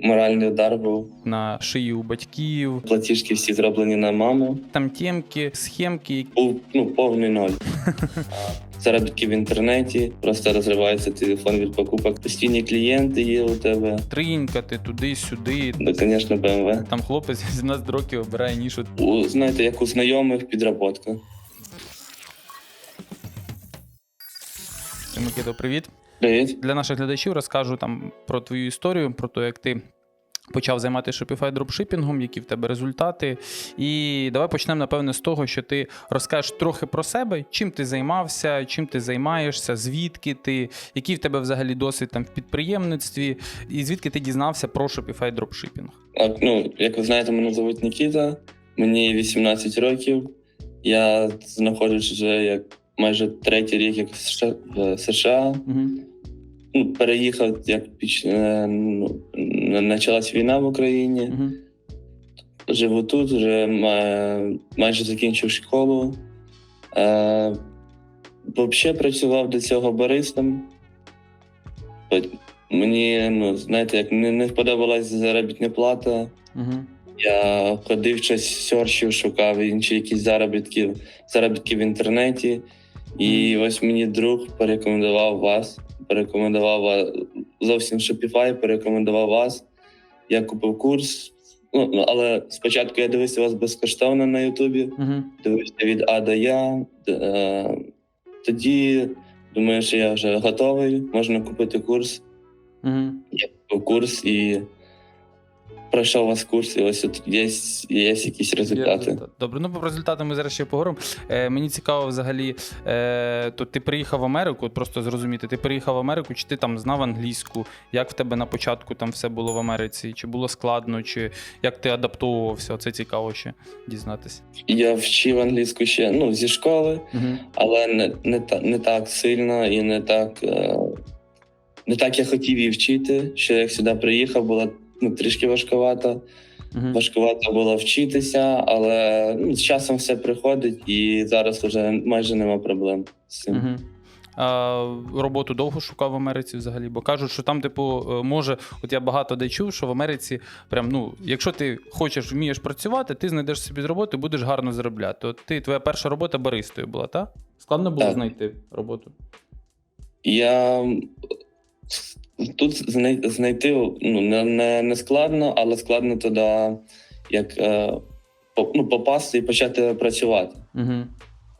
Моральний удар був. на шиї у батьків, Платіжки всі зроблені на маму. там темки, схемки. Був ну, повний ноль. Заробітки в інтернеті, просто розривається телефон від покупок. Постійні клієнти є у тебе. Тринькати туди-сюди. Ну, звісно, БМВ. Там хлопець 17 років обирає нішу. У, знаєте, як у знайомих підработка. Микито, привіт. Привіт. Для наших глядачів розкажу там про твою історію, про те, як ти почав займатися Shopify дропшипінгом, які в тебе результати. І давай почнемо, напевне, з того, що ти розкажеш трохи про себе, чим ти займався, чим ти займаєшся, звідки ти, який в тебе взагалі досвід там в підприємництві, і звідки ти дізнався про Shopify дропшипінг. А, ну, як ви знаєте, мене звуть Нікіта, мені 18 років. Я знаходжусь вже як майже третій рік як в США. в США. Угу. Ну, переїхав, як піч... е, ну, почалась війна в Україні. Угу. Живу тут, вже майже закінчив школу. Е, взагалі працював до цього баристом. Мені, ну, знаєте, як не, не сподобалась заробітна плата. Угу. Я ходив щось серчив, шукав інші якісь заробітки, заробітки в інтернеті. І ось мені друг порекомендував вас. Порекомендував ва- зовсім Shopify, порекомендував вас. Я купив курс. Ну, ну, але спочатку я дивився вас безкоштовно на Ютубі, Угу. дивився від А до Я. Е, Тоді думаю, що я вже готовий, можна купити курс. Угу. Я купив курс і пройшов у вас курс, і ось тут є, є якісь результати. Добре, ну про результати ми зараз ще поговоримо. Е, мені цікаво взагалі, е, то ти приїхав в Америку, от просто зрозуміти, ти приїхав в Америку, чи ти там знав англійську? Як в тебе на початку там все було в Америці? Чи було складно, чи як ти адаптовувався? Це цікаво ще дізнатися. Я вчив англійську ще ну, зі школи, Угу. але не, не, та, не так сильно і не так, е, не так я хотів її вчити. Що як сюди приїхав, було ну, трішки важковато. Угу. Важкувато було вчитися, але ну, з часом все приходить, і зараз вже майже нема проблем з цим. Угу. А, роботу довго шукав в Америці взагалі, бо кажуть, що там, типу, е, може, от я багато де чув, що в Америці, прям, ну, якщо ти хочеш, вмієш працювати, ти знайдеш собі роботу і будеш гарно заробляти. От ти, твоя перша робота баристою була, так? Складно було Так. знайти роботу. Я тут знайти ну, не, не, не складно, але складно туди як е, по- ну, попасти і почати працювати. Угу.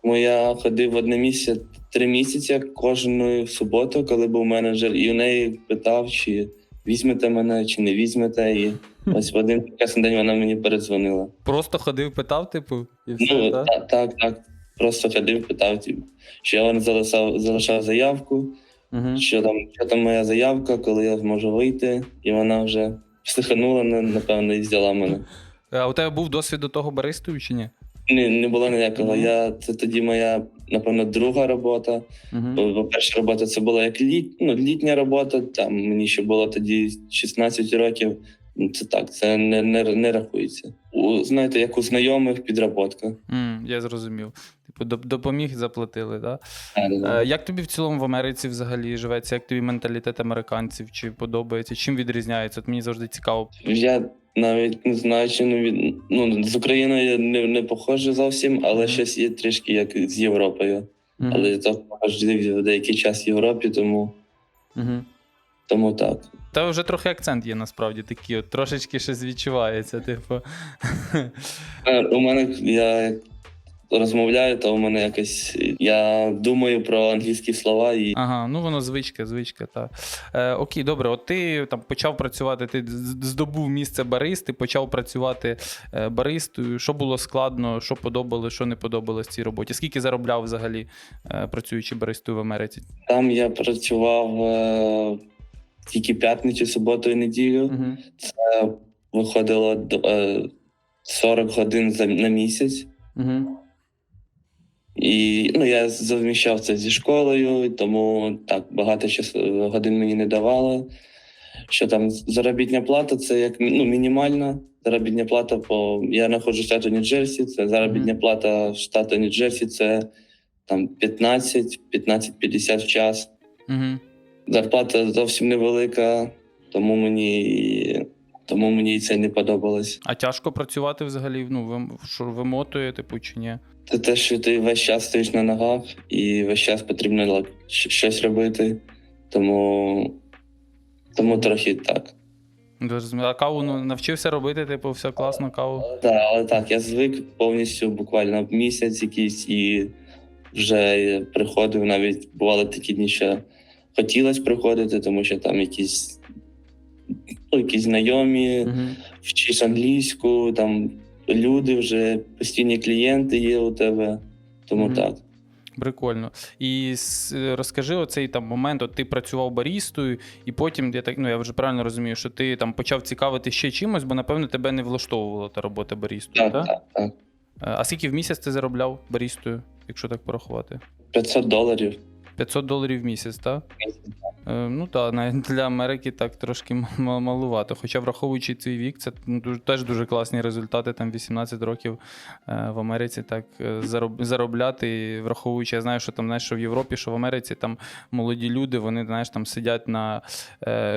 Тому я ходив в одне місце три місяці кожну суботу, коли був менеджер, і у неї питав, чи візьмете мене, чи не візьмете. І ось в один прекрасний день вона мені передзвонила. Просто ходив, питав, типу, і все, Ну так? так, так, так. Просто ходив, питав, типу, що я вам залишав, залишав заявку. Угу. що там, що там моя заявка, коли я зможу вийти, і вона вже психанула, напевно, і взяла мене. А у тебе був досвід до того баристою чи ні? Не, не було ніякого. Мгм. Я це тоді моя, напевно, друга робота. Угу. Бо перша робота це була як літ, ну, літня робота. Там мені ще було тоді 16 років. Це так, це не, не, не рахується. У, знаєте, як у знайомих підработка. М, я зрозумів. Типу, доп- допоміг, заплатили, так? Да? Е, Як тобі в цілому в Америці взагалі живеться? Як тобі менталітет американців? Чи подобається? Чим відрізняється? От мені завжди цікаво. Я навіть не знаю, чи не від ну з Україною я не, не похоже зовсім, але Мгм. щось є трішки як з Європою. Мгм. Але я також жив деякий час в Європі, тому, Мгм. тому так. Та вже трохи акцент є насправді такий, от трошечки щось відчувається. Типу. Е, У мене я розмовляю, то у мене якось я думаю про англійські слова і Ага, ну воно звичка, звичка, так. Е, окей, добре, от ти там почав працювати, ти здобув місце баристи, почав працювати е, баристою. Що було складно, що подобалось, що не подобалось в цій роботі? Скільки заробляв взагалі, е, працюючи баристою в Америці? там я працював е, тільки п'ятницю, суботу і неділю. Угу. Це виходило до- е, 40 годин за на місяць. Угу. І ну, я заміщав це зі школою, тому так багато часу годин мені не давало. Що там заробітня плата це як ну, мінімальна заробітня плата, по я знаходжу штату Нью-Джерсі, це заробітня плата штату Нью-Джерсі це там 15 15-50 в час. Угу. Зарплата зовсім невелика, тому мені тому мені це не подобалось. А тяжко працювати взагалі, ну, вим- що вимотує, типу, чи ні? Це те, що ти весь час стоїш на ногах, і весь час потрібно щось робити. Тому, тому трохи так. Ну. А каву ну, навчився робити, типу, все класно, каву. Так, але так, я звик повністю буквально місяць якийсь і вже приходив навіть бували такі дні, що хотілося приходити, тому що там якісь, якісь знайомі, Угу. вчиш англійську, там люди вже постійні клієнти є у тебе. Тому Мгм. так. Прикольно. І розкажи оцей там момент, от ти працював барістою, і потім я так, ну я вже правильно розумію, що ти там почав цікавити ще чимось, бо напевно тебе не влаштовувала та робота барістою, Так, так? так, так. Е, А скільки в місяць ти заробляв барістою, якщо так порахувати? 500 доларів. 500 доларів в місяць, так? Е, Ну так, навіть для Америки так трошки малувато. Хоча, враховуючи цей вік, це теж дуже класні результати. Там 18 років е, в Америці так е, заробляти. І враховуючи, я знаю, що там знаєш, що в Європі, що в Америці там молоді люди, вони знаєш, там сидять на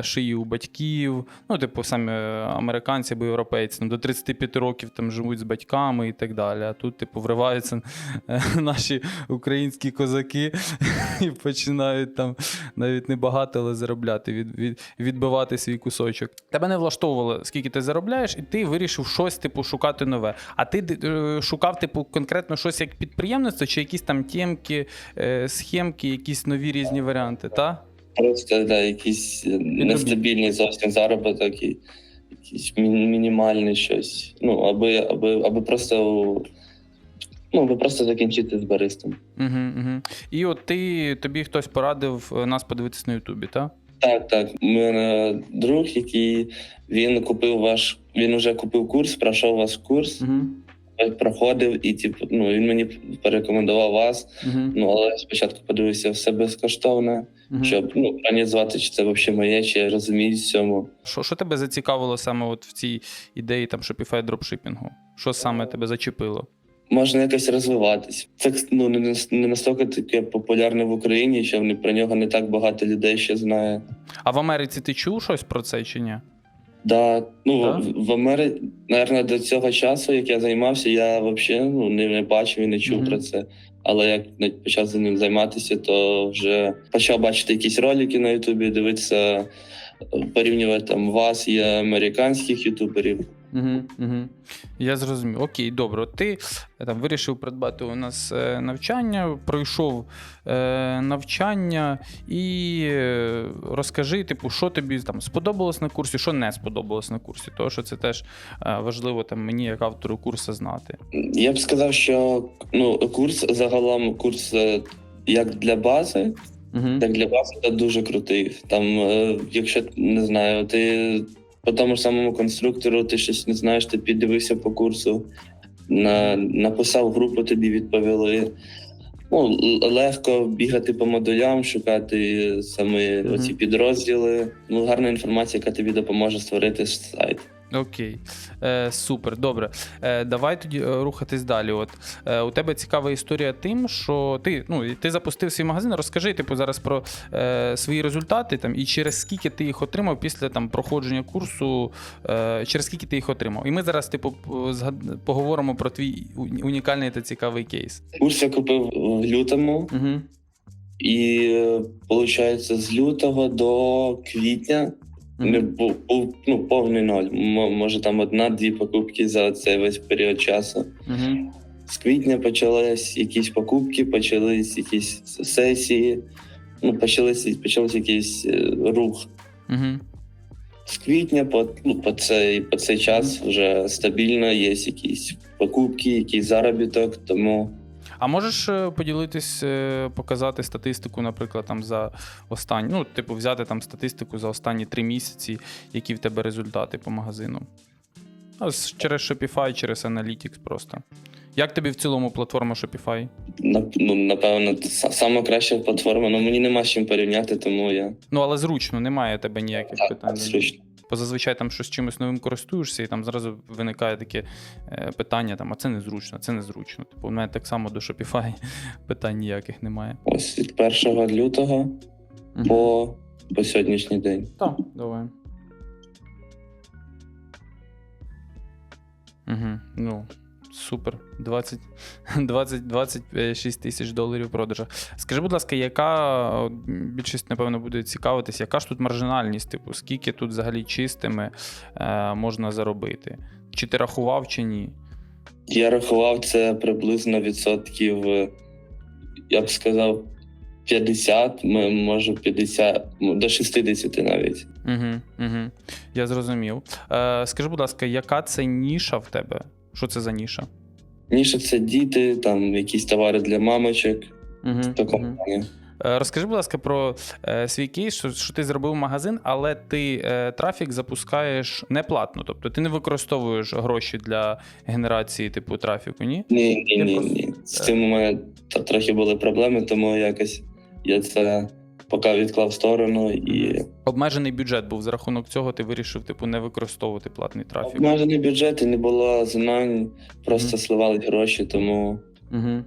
шиї у батьків. Ну, типу, самі американці або європейці там, до 35 років там живуть з батьками і так далі. А тут, типу, вриваються наші українські козаки і починають там навіть небагато, але заробляти, від, від, відбивати свій кусочок. Тебе не влаштовувало, скільки ти заробляєш, і ти вирішив щось, типу, шукати нове. А ти е, шукав, типу, конкретно щось як підприємництво, чи якісь там темки, е, схемки, якісь нові різні варіанти, та? Просто да, якийсь е, нестабільний зовсім заробіток і якийсь мінімальний щось. Ну, аби, аби, аби просто. Ну, аби просто закінчити з баристом. Угу, угу. І от ти тобі хтось порадив е, нас подивитись на Ютубі, так? Так, так. У мене друг, який він купив ваш. Він вже купив курс, пройшов ваш курс, Угу. проходив, і типу, ну він мені порекомендував вас. Угу. Ну але спочатку подивився все безкоштовне, угу. щоб ну організувати, чи це взагалі моє, чи я розумію в цьому. Що, що тебе зацікавило саме от в цій ідеї там Shopify дропшипінгу? Що саме тебе зачепило? Можна якось розвиватись. Це ну не, не настільки таке популярне в Україні, що про нього не так багато людей ще знає. А в Америці ти чув щось про це чи ні? Да, ну Так? в, в Америці, наверное, до цього часу, як я займався, я взагалі ну, не, не бачив і не чув Мгм. про це. Але як почав за ним займатися, то вже почав бачити якісь ролики на Ютубі, дивитися, е, порівнювати там вас і американських ютуберів. Угу, угу. Я зрозумів. Окей, добре. Ти е, там вирішив придбати у нас е, навчання, пройшов е, навчання і е, розкажи, типу, що тобі там сподобалось на курсі, що не сподобалось на курсі. Тому що це теж е, важливо там мені, як автору курсу, знати. Я б сказав, що ну, курс загалом курс е, як для бази, Угу. як для бази, це дуже крутий. Там, е, якщо не знаю, ти по тому ж самому конструктору, ти щось не знаєш, ти піддивився по курсу, на, написав групу, тобі відповіли. Ну, легко бігати по модулям, шукати саме Мгм. оці підрозділи. Ну, гарна інформація, яка тобі допоможе створити сайт. Окей, е, супер, добре. Е, давай тоді е, рухатись далі. От е, у тебе цікава історія тим, що ти ну ти запустив свій магазин. Розкажи, типу, зараз про е, свої результати там і через скільки ти їх отримав після там проходження курсу, е, через скільки ти їх отримав. І ми зараз, типу, поговоримо про твій унікальний та цікавий кейс. Курс я купив в лютому, Угу. і виходить, з лютого до квітня не був, був ну, повний ноль. М- може там одна-дві покупки за цей весь період часу. Угу. З квітня почались якісь покупки, почались якісь сесії, ну, почались, почався якийсь е, рух. Угу. З квітня по, ну, по, цей, по цей час вже стабільно є якісь покупки, якийсь заробіток, тому А можеш е, поділитись, е, показати статистику, наприклад, там за останні, ну, типу, взяти там статистику за останні три місяці, які в тебе результати по магазину? Ну, через Shopify, через Analytics просто. Як тобі в цілому платформа Shopify? ну, напевно, сама краща платформа. Ну мені нема з чим порівняти, тому я Ну, але зручно, немає тебе ніяких так, питань. зручно. Бо зазвичай там щось чимось новим користуєшся, і там зразу виникає таке е, питання: там, а це незручно, це незручно. Типу, у мене так само до Shopify питань ніяких немає. Ось від 1 лютого по, по сьогоднішній день. Так, давай. Угу, Ну супер. 20, 20, 26 тисяч доларів в продажах. Скажи, будь ласка, яка більшість, напевно, буде цікавитися, яка ж тут маржинальність? Типу, скільки тут взагалі чистими е, можна заробити? Чи ти рахував, чи ні? Я рахував це приблизно відсотків, е, я б сказав, 50, може 50, до 60 навіть. Угу, угу. Я зрозумів. Е, скажи, будь ласка, яка це ніша в тебе? Що це за ніша? Ніше це діти, там якісь товари для мамочок, Угу. Е, Розкажи, будь ласка, про е, свій кейс, що, що ти зробив магазин, але ти е, трафік запускаєш не платно. Тобто ти не використовуєш гроші для генерації типу трафіку, ні? Ні, ні, ні, просто- ні. З цим у мене трохи були проблеми, тому якось я це поки відклав в сторону і Обмежений бюджет був за рахунок цього, ти вирішив типу не використовувати платний трафік. обмежений бюджет і не було знань, просто Мгм. сливали гроші, тому Угу.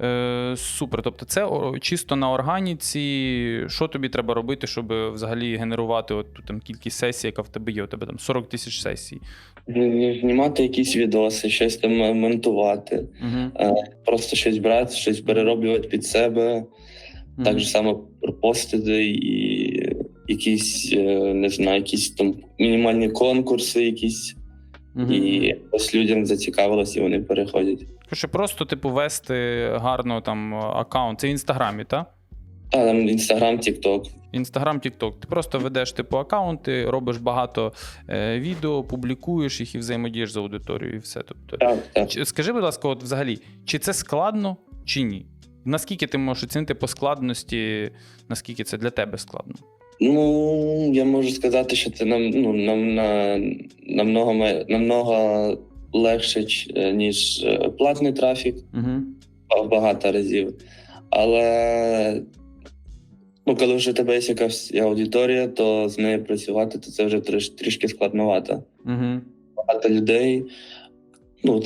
Е, супер. Тобто, це чисто на органіці. Що тобі треба робити, щоб взагалі генерувати от ту там кількість сесій, яка в тебе є? У тебе там 40 тисяч сесій. знімати якісь відоси, щось там монтувати, Угу. просто щось брати, щось перероблювати під себе. Так же само пропостити і якісь, е, не знаю, якісь там мінімальні конкурси, якісь, і ось людям зацікавилось, і вони переходять. Що просто, типу, вести гарно там аккаунт. Це в інстаграмі, так? А там інстаграм, тікток. Інстаграм, Тікток. Ти просто ведеш типу аккаунти, робиш багато е, відео, публікуєш їх і взаємодієш з аудиторією, і все. Тобто, Так, так. Скажи, будь ласка, от взагалі, чи це складно, чи ні? Наскільки ти можеш оцінити по складності, наскільки це для тебе складно? Ну, я можу сказати, що це нам, ну, нам, на, намного, намного легше, е, ніж е, платний трафік. Угу. багато разів. Але ну, коли вже у тебе є якась аудиторія, то з нею працювати, то це вже трішки складновато. Угу. Багато людей. Ну,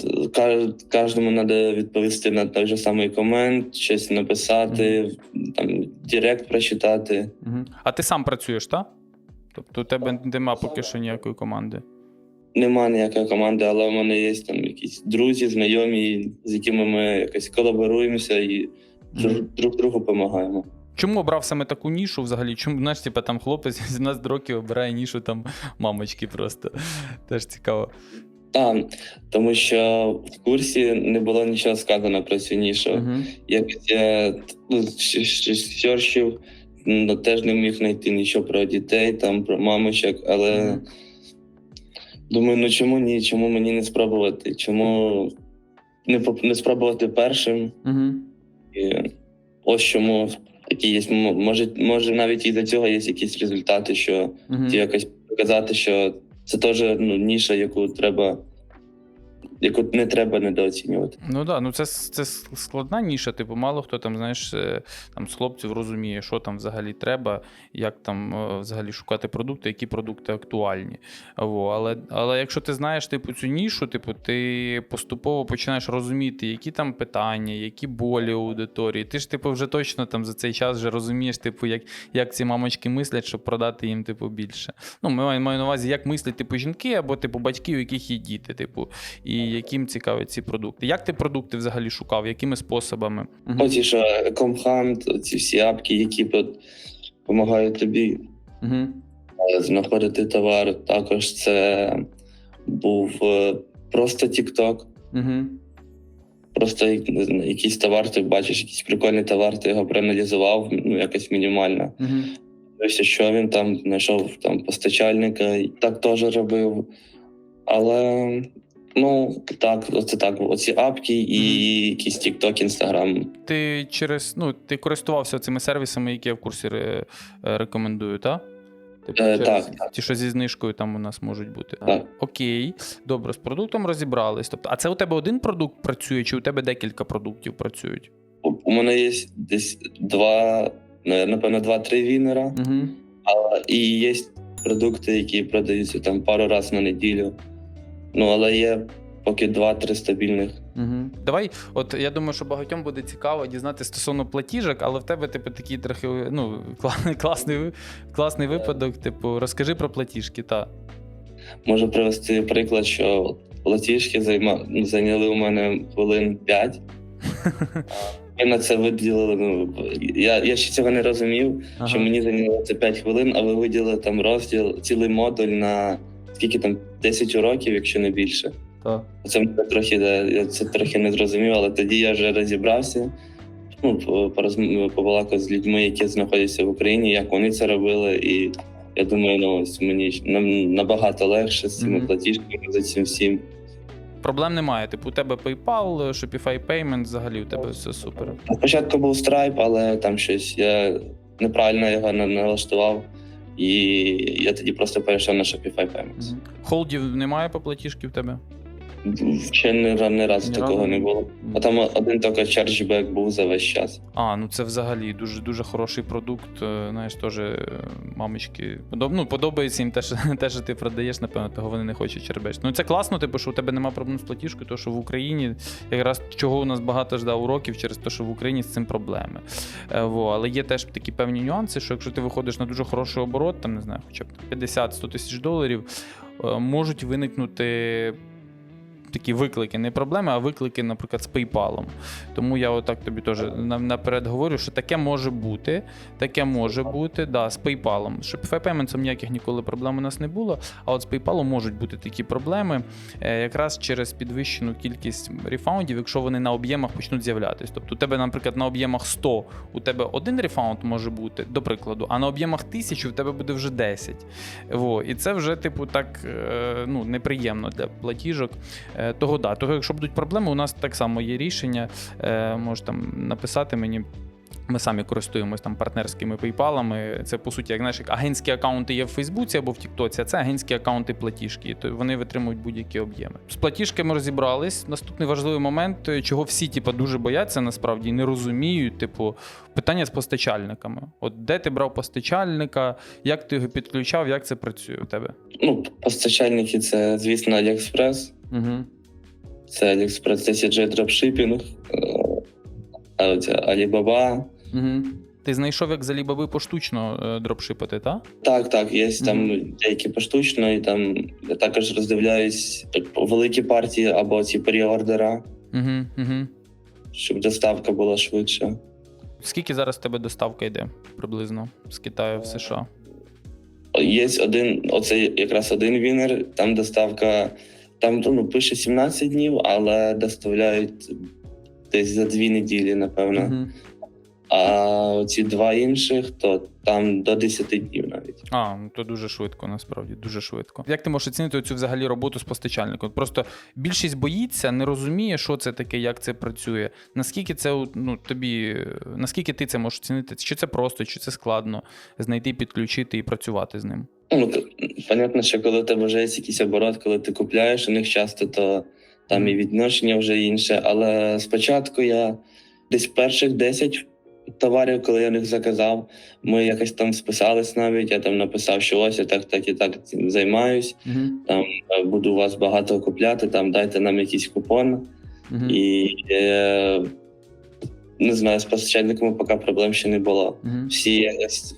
кожному треба відповісти на той же самий комент, щось написати, там, директ прочитати. Угу. А ти сам працюєш, так? Тобто у тебе нема поки що ніякої команди. Нема ніякої команди, але в мене є там якісь друзі, знайомі, з якими ми якось колаборуємося і Мгм. друг другу допомагаємо. Чому обрав саме таку нішу взагалі? Чому, знаєш, типа там хлопець 17 років обирає нішу там мамочки просто. Теж цікаво. А, тому що в курсі не було нічого сказано про цю нішу. Угу. Якось я ну, щ- щ- ну, теж не міг знайти нічого про дітей, там про мамочок, але Мгм. думаю, ну чому ні? Чому мені не спробувати? Чому не, не спробувати першим? Угу. І ось чому такі є. Може, може навіть і до цього є якісь результати, що Угу. Ті якось показати, що це теж ну, ніша, яку треба, яку не треба недооцінювати. Ну да, ну це, це складна ніша. Типу, мало хто там, знаєш, е, там з хлопців розуміє, що там взагалі треба, як там е, взагалі шукати продукти, які продукти актуальні. Во, але, але якщо ти знаєш типу, цю нішу, типу, ти поступово починаєш розуміти, які там питання, які болі у аудиторії. Ти ж типу, вже точно там за цей час вже розумієш, типу, як, як ці мамочки мислять, щоб продати їм типу, більше. Ну, ми маємо на увазі, як мислять типу, жінки або типу, батьки, у яких є діти, типу, і яким цікаві ці продукти. Як ти продукти взагалі шукав? Якими способами? Оці що Comhunt, ці всі апки, які допомагають тобі е, знаходити товар. Також це був е, просто TikTok. Мгм. Просто якийсь товар, ти бачиш, якийсь прикольний товар, ти його проаналізував, ну якось мінімально. Мгм. Дивився, що він там знайшов там постачальника, так теж робив. Але ну так, оце так, оці апки і якісь TikTok, Instagram. Ти через ну, ти користувався цими сервісами, які я в курсі ре, е, рекомендую, так? Типу, Е, через так, так. Ті, що зі знижкою там у нас можуть бути. Так. Окей, добре, з продуктом розібрались. Тобто, а це у тебе один продукт працює, чи у тебе декілька продуктів працюють? У у мене є десь два, ну, напевно, два-три вінера, Угу. а, і є продукти, які продаються там пару разів на неділю. Ну, але є поки два-три стабільних. Угу. Давай, от я думаю, що багатьом буде цікаво дізнати стосовно платіжок, але в тебе, типу, такий трохи ну, класний, класний випадок. Типу, розкажи про платіжки, та. Можу привести приклад, що платіжки займа... зайняли у мене хвилин 5. Ми на це виділили. Ну, я, я ще цього не розумів, Ага. що мені зайняло це 5 хвилин, а ви виділили там розділ, цілий модуль на скільки там 10 уроків, якщо не більше. Так. Це мене трохи я це трохи не зрозумів, але тоді я вже розібрався. Ну, побалакав з людьми, які знаходяться в Україні, як вони це робили, і я думаю, ну ось мені набагато легше з цими Мгм. платіжками за цим всім. Проблем немає. Типу, у тебе PayPal, Shopify Payment, взагалі у тебе все супер. Спочатку був Stripe, але там щось я неправильно його на- налаштував, і я тоді просто перейшов на Shopify Payments. Холдів немає по платіжки в тебе? Ще не, не разу Ні такого разу? не було. А там один тільки чарджбек був за весь час. А, ну це взагалі дуже дуже хороший продукт. е, Знаєш, теж е, мамочки подоб... ну, подобається їм те, що, те, що ти продаєш, напевно, того вони не хочуть чербеч. Ну це класно, типу, що у тебе немає проблем з платіжкою, тому що в Україні якраз чого у нас багато ждав уроків через те, що в Україні з цим проблеми. Е, во. Але є теж такі певні нюанси, що якщо ти виходиш на дуже хороший оборот, там не знаю, хоча б 50-100 тисяч доларів, можуть виникнути. Такі виклики, не проблеми, а виклики, наприклад, з PayPal. Тому я отак тобі теж наперед говорю, що таке може бути. Таке може бути, да, з PayPal. Shopify Payments ніяких ніколи проблем у нас не було. А от з PayPal можуть бути такі проблеми, е, якраз через підвищену кількість рефаундів, якщо вони на об'ємах почнуть з'являтися. Тобто, у тебе, наприклад, на об'ємах 100 у тебе один рефаунд може бути, до прикладу, а на об'ємах 1000 у тебе буде вже 10. Во. І це вже, типу, так е, ну, неприємно для платіжок. Е, Того да, того, якщо будуть проблеми, у нас так само є рішення. Е, Можеш там написати мені. Ми самі користуємось там партнерськими пейпалами. Це по суті, як як агентські аккаунти є в Фейсбуці або в Тіктоці, а це агентські аккаунти платіжки. То вони витримують будь-які об'єми. З платіжками розібрались. Наступний важливий момент, е, чого всі типу, дуже бояться насправді і не розуміють. Типу, питання з постачальниками. От де ти брав постачальника, як ти його підключав, як це працює у тебе? Ну, постачальники це, звісно, AliExpress. Угу. Це AliExpress, це CJ е, оця Alibaba. Угу. Ти знайшов, як з Alibaba поштучно е, дропшипити, так? Так, так, є там деякі поштучно, і там я також роздивляюсь так, великі партії або ці переордера, Угу, угу. щоб доставка була швидше. Скільки зараз в тебе доставка йде приблизно з Китаю в США? Є один, оце якраз один вінер, там доставка, там ну, пише 17 днів, але доставляють десь за дві неділі, напевно. Угу. А ці два інших, то там до 10 днів навіть. А, ну то дуже швидко, насправді, дуже швидко. Як ти можеш оцінити цю взагалі роботу з постачальником? Просто більшість боїться, не розуміє, що це таке, як це працює. Наскільки це ну, тобі, наскільки ти це можеш оцінити? Чи це просто, чи це складно знайти, підключити і працювати з ним? Ну, понятно, що коли у тебе вже є якийсь оборот, коли ти купляєш у них часто, то там і відношення вже інше. Але спочатку я десь перших 10 товарів, коли я в них заказав, ми якось там списались навіть. Я там написав, що ось я так, так і так цим займаюсь. Угу. Там е, буду у вас багато купляти, там дайте нам якийсь купон. Угу. І е, не знаю, з постачальниками поки проблем ще не було. Угу. Всі якось,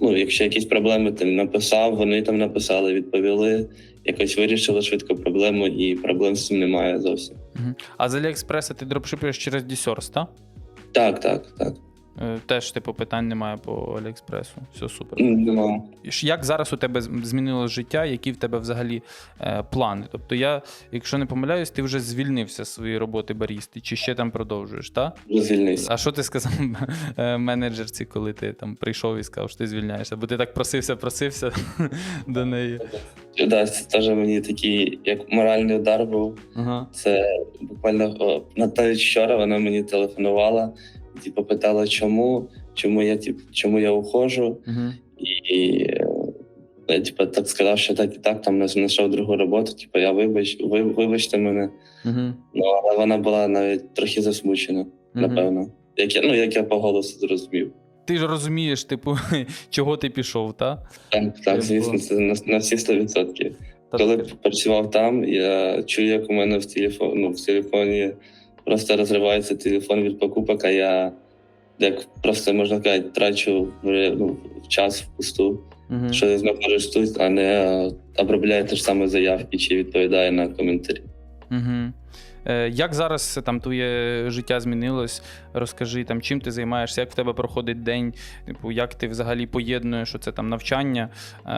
ну, якщо якісь проблеми ти написав, вони там написали, відповіли, якось вирішили швидко проблему, і проблем з цим немає зовсім. А з Аліекспреса ти дропшипуєш через Дісерс, так? Так, так, так. Е, Теж, типу, питань немає по Аліекспресу. Все супер. Ж Як зараз у тебе з- змінилось життя, які в тебе взагалі е, плани? Тобто, я, якщо не помиляюсь, ти вже звільнився з своєї роботи барісти, чи ще там продовжуєш, так? Звільнився. А що ти сказав е, менеджерці, коли ти там прийшов і сказав, що ти звільняєшся? Бо ти так просився, просився до неї. Да, це теж мені такий, як моральний удар був. Ага. Це буквально о, навіть вчора вона мені телефонувала, типу, питала, чому, чому я типу, чому я уходжу. Угу. І е, я типу, так сказав, що так і так там не знайшов другу роботу. Типу, я вибач, ви, вибачте мене. Угу. Ну, але вона була навіть трохи засмучена, напевно. Як я, ну, як я по голосу зрозумів. Ти ж розумієш, типу, чого ти пішов, так? Так, так, звісно, це на, на всі 100%. Коли працював там, я чую, як у мене в телефоні, ну, в телефоні просто розривається телефон від покупок, а я як просто можна сказати, трачу ну, час впусту, Угу. що я знаходжусь тут, а не обробляє те ж саме заявки чи відповідає на коментарі. Угу. Е, як зараз там твоє життя змінилось? Розкажи, там, чим ти займаєшся, як в тебе проходить день, типу, як ти взагалі поєднуєш це там навчання е,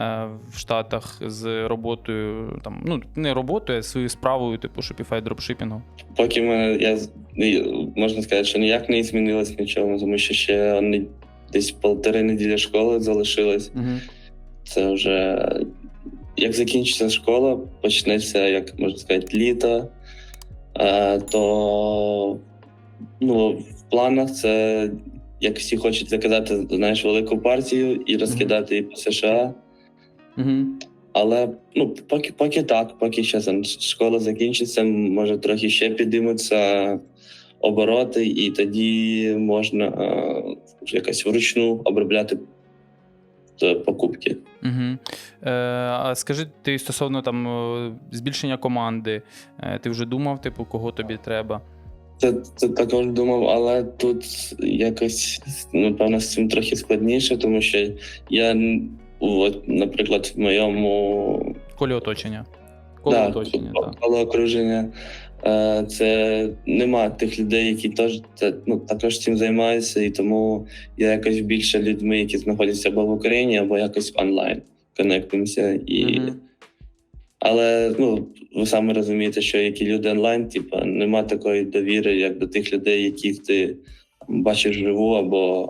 в Штатах з роботою, там, ну, не роботою, а своєю справою, типу Shopify дропшипінгу? Поки мене я можна сказати, що ніяк не змінилось нічого, тому що ще не, десь полтори неділі школи залишилось. Угу. Це вже як закінчиться школа, почнеться, як можна сказати, літо. Е, то ну, в планах це, як всі хочуть заказати, знаєш, велику партію і розкидати її по США. Але ну, поки, поки так, поки ще там школа закінчиться, може трохи ще підіймуться обороти, і тоді можна е, якось вручну обробляти покупки. Угу. Е, а скажи, ти стосовно там е, збільшення команди, е, ти вже думав, типу, кого тобі треба? Це, це також думав, але тут якось напевно з цим трохи складніше, тому що я, от, наприклад, в моєму Колі оточення. Коло да, оточення, так. коло окруження. Е, Це нема тих людей, які теж ну, також цим займаються, і тому я якось більше людьми, які знаходяться або в Україні, або якось онлайн конектуємося. І... Мгм. Але ну, ви самі розумієте, що які люди онлайн, типу, нема такої довіри, як до тих людей, яких ти бачиш живу, або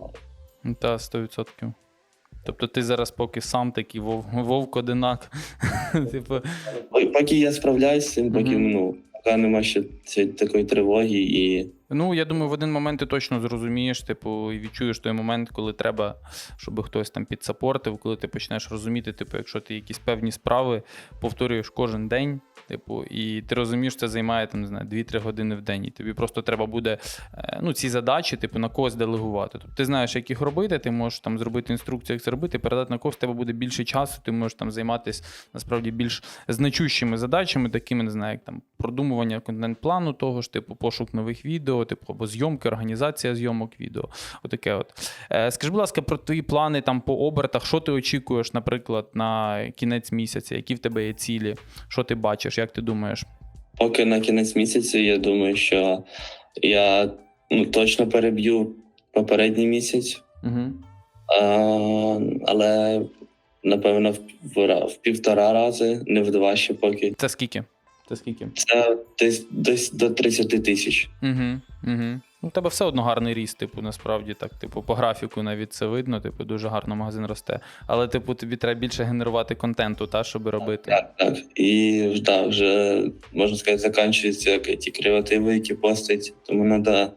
Та, 100%. Тобто ти зараз поки сам такий вов, вовк одинак. типу, поки я справляюсь з цим, поки ну, поки нема ще цієї такої тривоги і. Ну, я думаю, в один момент ти точно зрозумієш, типу, і відчуєш той момент, коли треба, щоб хтось там підсапортив, коли ти почнеш розуміти, типу, якщо ти якісь певні справи повторюєш кожен день, типу, і ти розумієш, що це займає там, не знаю, 2-3 години в день. І тобі просто треба буде е, ну, ці задачі, типу, на когось делегувати. Тобто ти знаєш, як їх робити, ти можеш там зробити інструкцію, як це робити, передати на когось, тебе буде більше часу, ти можеш там займатися насправді більш значущими задачами, такими, не знаю, як там продумування контент-плану того ж, типу, пошук нових відео, типу, або зйомки, організація зйомок відео. Отаке от. Е, скажи, будь ласка, про твої плани там по обертах, що ти очікуєш, наприклад, на кінець місяця, які в тебе є цілі, що ти бачиш, як ти думаєш? Поки на кінець місяця, я думаю, що я ну, точно переб'ю попередній місяць, Угу. а, але напевно в, в, в півтора рази, не в два ще поки. Це скільки? Це скільки? Це десь, десь до 30 тисяч. Угу, угу. У тебе все одно гарний ріст, типу, насправді так. Типу, по графіку навіть це видно, типу, дуже гарно магазин росте. Але, типу, тобі треба більше генерувати контенту, та, щоб робити. Так, так. І да, вже можна сказати, закінчуються ті креативи, які постать, тому треба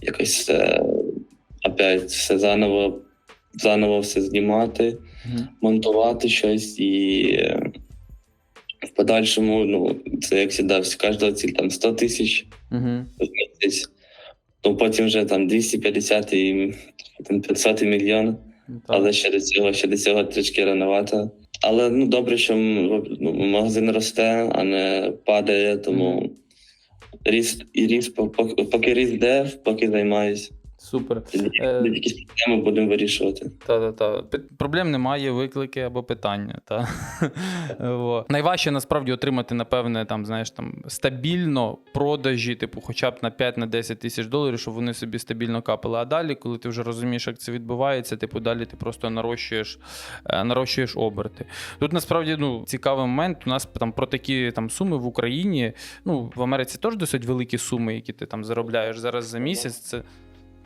якось е, опять все заново, заново все знімати, Мгм. монтувати щось і е, в подальшому, ну, це як завжди, кожного ціль там 100 тисяч в місяць. Ну, потім вже там 250 і 500 і мільйон. Але ще до цього, ще до цього трішки рановато. Але ну добре, що ну, магазин росте, а не падає, тому ріст і ріст, поки, поки ріст де, поки займаюсь. Супер. Е, якісь проблеми будемо вирішувати. Та-та-та. Проблем немає, виклики або питання. Та? Найважче насправді отримати, напевне, там, знаєш, там, стабільно продажі, типу, хоча б на 5-10 тисяч доларів, щоб вони собі стабільно капали. А далі, коли ти вже розумієш, як це відбувається, типу, далі ти просто нарощуєш, е, нарощуєш оберти. Тут насправді ну, цікавий момент. У нас там про такі там, суми в Україні. Ну, в Америці теж досить великі суми, які ти там заробляєш зараз за місяць. Це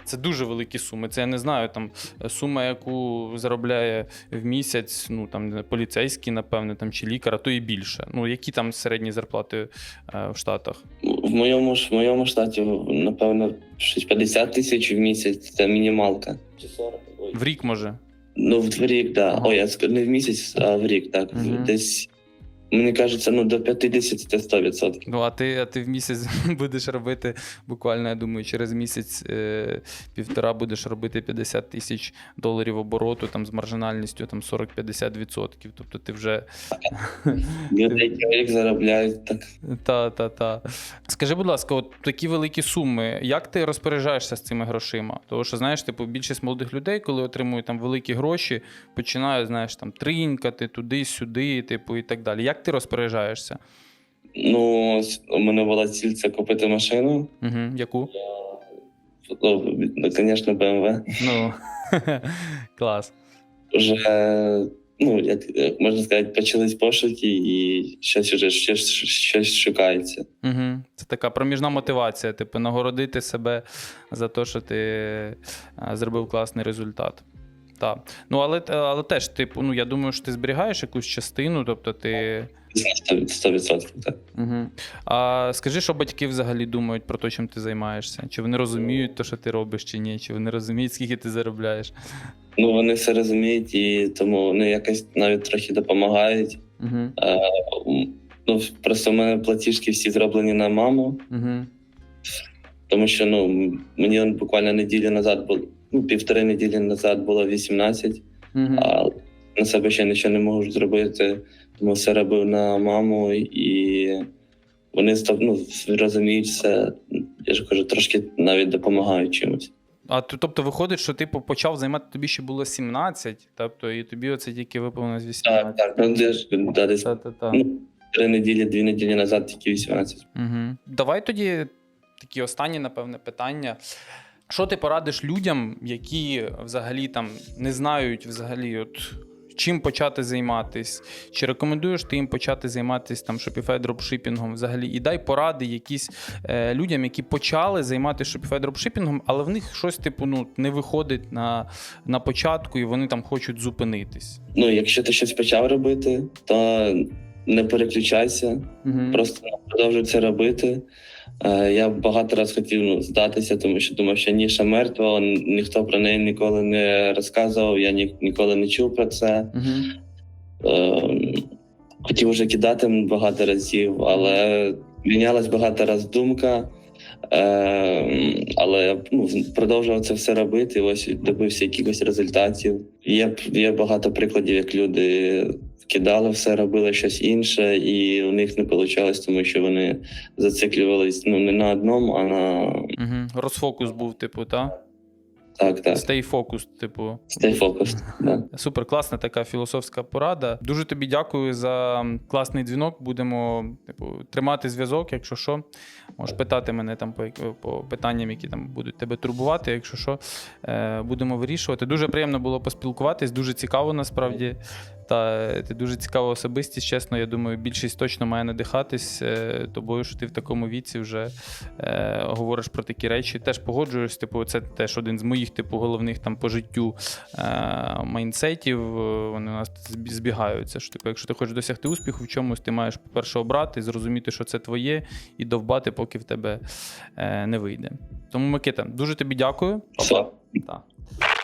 це дуже великі суми. Це я не знаю, там сума, яку заробляє в місяць, ну там не поліцейський, напевне, там чи лікар, а то і більше. Ну які там середні зарплати е, в Штатах? В моєму ж в моєму штаті, напевно, щось 50 тисяч в місяць це мінімалка. Чи 40? Ой. В рік може. Ну, в рік, так. Да. Ага. Ой, я ск- не в місяць, а в рік, так. Мгм. Десь, мені кажеться, ну до 50 це 100%. Ну, а ти, а ти в місяць будеш робити буквально, я думаю, через місяць е, півтора будеш робити 50 тисяч доларів обороту там з маржинальністю там 40-50%. Тобто ти вже які заробляють так. Та, та, та. Скажи, будь ласка, от такі великі суми, як ти розпоряджаєшся з цими грошима? Тому що, знаєш, типу, більшість молодих людей, коли отримують там великі гроші, починають, знаєш, там тринькати туди-сюди, типу, і так далі. Як ти розпоряджаєшся? Ну, у мене була ціль це купити машину. Угу. Яку? Ну, звісно, BMW. Ну, клас. Вже, ну, як, можна сказати, почались пошуки і щось вже щось, щось шукається. Угу. Це така проміжна мотивація, типу, нагородити себе за те, що ти зробив класний результат. Так. Ну, але, але теж, типу, ну, я думаю, що ти зберігаєш якусь частину, тобто ти. 100%, так. Угу. А скажи, що батьки взагалі думають про те, чим ти займаєшся? Чи вони розуміють те, що ти робиш, чи ні? Чи вони розуміють, скільки ти заробляєш? Ну, вони все розуміють, і тому вони якось навіть трохи допомагають. Угу. Е, м, ну, просто в мене платіжки всі зроблені на маму, Угу. тому що ну, мені буквально неділю назад було, ну, півтори неділі назад було 18, Угу. а на себе ще нічого не можу зробити, тому все робив на маму, і вони ну, розуміють все. Я ж кажу, трошки навіть допомагають чимось. А то- тобто виходить, що ти почав займати тобі ще було 17, тобто і тобі оце тільки виповнилось 18. Так, так. Ну, я ж да, десь ну, три неділі, дві неділі назад тільки 18. Угу. Давай тоді такі останні, напевне, питання. Що ти порадиш людям, які взагалі там не знають взагалі, от чим почати займатись? Чи рекомендуєш ти їм почати займатися там Shopify дропшипінгом взагалі? І дай поради якісь е, людям, які почали займатися Shopify дропшипінгом, але в них щось типу ну не виходить на, на початку, і вони там хочуть зупинитись. Ну, якщо ти щось почав робити, то не переключайся, Угу. просто продовжуй це робити. Е, Я багато разів хотів здатися, тому що думав, що ніша мертва, ніхто про неї ніколи не розказував, я ні, ніколи не чув про це. Угу. Хотів вже кидати багато разів, але мінялась багато разів думка. Е, але я ну, продовжував це все робити. Ось добився якихось результатів. Є, є багато прикладів, як люди кидали все, робили щось інше, і у них не вийшло, тому що вони зациклювались ну, не на одному, а на Угу. Розфокус був, типу, та? так, так. Stay focused, типу. Stay focused. Да. Супер класна така філософська порада. Дуже тобі дякую за класний дзвінок. Будемо типу, тримати зв'язок, якщо що. Можеш питати мене там по, по питанням, які там будуть тебе турбувати. Якщо що, е, будемо вирішувати. Дуже приємно було поспілкуватись, дуже цікаво насправді. Та ти дуже цікава особистість. Чесно, я думаю, більшість точно має надихатись е, тобою, що ти в такому віці вже е, говориш про такі речі. Теж погоджуюсь. Типу, це теж один з моїх типу головних там по життю е, майнсетів. Вони у нас збігаються. Що типу, якщо ти хочеш досягти успіху в чомусь, ти маєш, по-перше, обрати, зрозуміти, що це твоє, і довбати, поки в тебе е, не вийде. Тому, Микита, дуже тобі дякую. Все. Так.